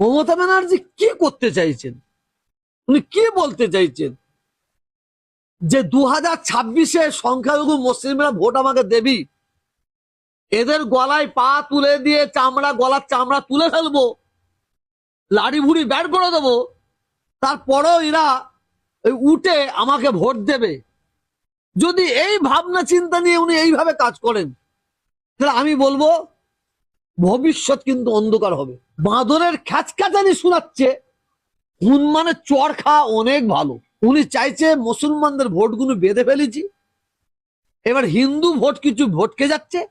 মমতা ব্যানার্জি কি করতে চাইছেন? উনি কি বলতে চাইছেন? যে দু হাজার ছাব্বিশে সংখ্যালঘু মুসলিমরা ভোট আমাকে দেবি। এদের গলায় পা তুলে দিয়ে চামড়া, গলার চামড়া তুলে ফেলব। লাড়ি ভুড়ি ব্যাট করে দেবো। তারপরেও এরা উঠে আমাকে ভোট দেবে। যদি এই ভাবনা চিন্তা নিয়ে উনি এইভাবে কাজ করেন, তাহলে আমি বলব ভবিষ্যৎ কিন্তু অন্ধকার হবে। বাঁদরের খ্যাচখ্যাচানি শোনাচ্ছে। হনুমানের চর খাওয়া অনেক ভালো। উনি চাইছে মুসলমানদের ভোটগুলো বেঁধে ফেলেছি। এবার হিন্দু ভোট কিছু ভোটকে যাচ্ছে।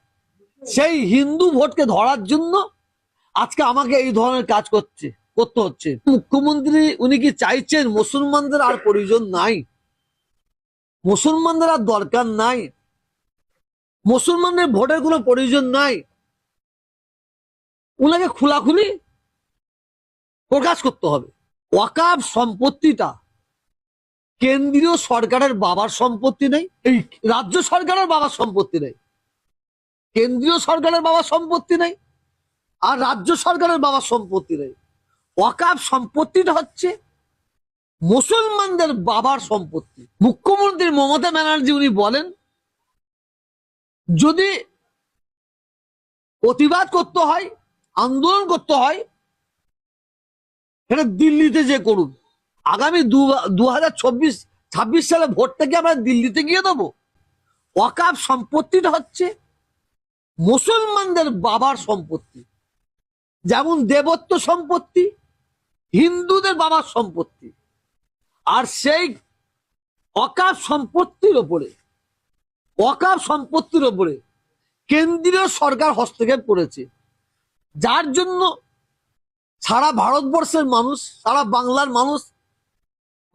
সেই হিন্দু ভোটকে ধরার জন্য আজকে আমাকে এই ধরনের কাজ করছে, করতে হচ্ছে। মুখ্যমন্ত্রী, উনি কি চাইছেন মুসলমানদের আর প্রয়োজন নাই? মুসলমানদের আর দরকার নাই। মুসলমানদের ভোটের কোনো প্রয়োজন নাই। উনাকে খোলাখুলি প্রকাশ করতে হবে। ওয়াকাব সম্পত্তিটা কেন্দ্রীয় সরকারের বাবার সম্পত্তি নেই, এই রাজ্য সরকারের বাবার সম্পত্তি নেই, কেন্দ্রীয় সরকারের বাবার সম্পত্তি নেই, আর রাজ্য সরকারের বাবার সম্পত্তি নেই। ওয়াকাব সম্পত্তিটা হচ্ছে মুসলমানদের বাবার সম্পত্তি। মুখ্যমন্ত্রী মমতা ব্যানার্জি উনি বলেন, যদি প্রতিবাদ করতে হয় আন্দোলন করতে হয়, সেটা দিল্লিতে যে করুন। আগামী দু হাজার চব্বিশ, ছাব্বিশ সালে ভোটটা কি আমরা দিল্লিতে গিয়ে দেবো। ওয়াকাব সম্পত্তিটা হচ্ছে মুসলমানদের বাবার সম্পত্তি। যেমন দেবত্ব সম্পত্তি, হিন্দুদের বাবার সম্পত্তি। আর সেই অকাপ সম্পত্তির ওপরে অকাব সম্পত্তির ওপরে কেন্দ্রীয় সরকার হস্তক্ষেপ করেছে। যার জন্য সারা ভারতবর্ষের মানুষ, সারা বাংলার মানুষ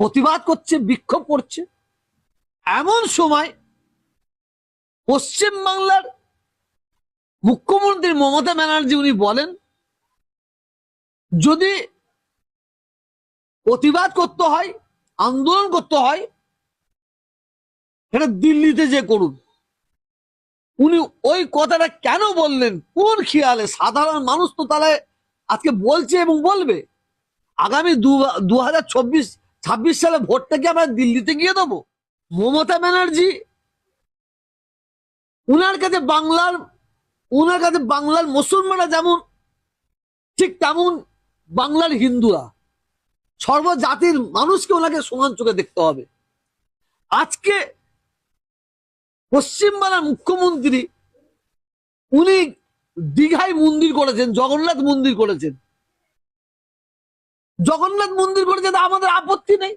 প্রতিবাদ করছে, বিক্ষোভ করছে। এমন সময় পশ্চিম বাংলার মুখ্যমন্ত্রী মমতা ব্যানার্জি উনি বলেন, যদি প্রতিবাদ করতে হয়, আন্দোলন করতে হয়, সেটা দিল্লিতে যে করুন। উনি ওই কথাটা কেন বললেন? কোন খেয়ালে? সাধারণ মানুষ তো তাহলে আজকে বলছে এবং বলবে। আগামী দু হাজার চব্বিশ, ছাব্বিশ সালে ভোটটা কি আমরা দিল্লিতে গিয়ে দেবো? মমতা ব্যানার্জি, উনার কাছে বাংলার, উনার কাছে বাংলার মুসলমানরা যেমন, ঠিক তেমন বাংলার হিন্দুরা। সর্বজাতির মানুষকে ওনাকে সমান চোখে দেখতে হবে। আজকে পশ্চিমবাংলার মুখ্যমন্ত্রী, উনি দীঘায় মন্দির করেছেন, জগন্নাথ মন্দির করেছেন। জগন্নাথ মন্দির করেছেন আমাদের আপত্তি নেই।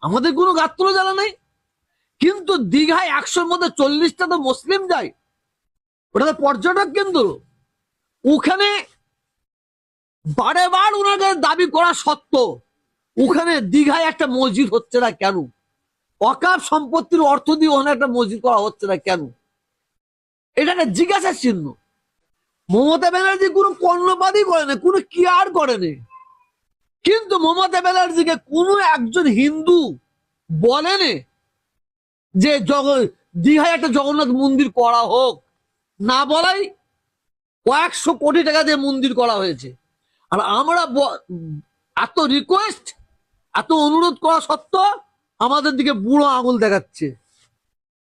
আমাদের কোনো গাত্র জ্বালা নেই। কিন্তু দীঘায় একশোর মধ্যে চল্লিশটা তো মুসলিম যায়। ওটা তো পর্যটক কেন্দ্র। ওখানে বারে বার ওনাদের দাবি করা সত্ত্বেও ওখানে দীঘায় একটা মসজিদ হচ্ছে না কেন? অকাপ সম্পত্তির অর্থ দিয়ে ওখানে একটা মসজিদ করা হচ্ছে না কেন? এটা একটা জিজ্ঞাসার চিহ্ন। মমতা ব্যানার্জি কোনো কর্ণপাতই করেনি কোনো কেয়ার করেনি কিন্তু মমতা ব্যানার্জিকে কোনো একজন হিন্দু বলেনি যে জগ দীঘায় একটা জগন্নাথ মন্দির করা হোক। না বলাই কয়েকশো কোটি টাকা দিয়ে মন্দির করা হয়েছে। আর আমরা এত রিকোয়েস্ট এত অনুরোধ করা সত্ত্বেও আমাদের দিকে বুড়ো আঙুল দেখাচ্ছে।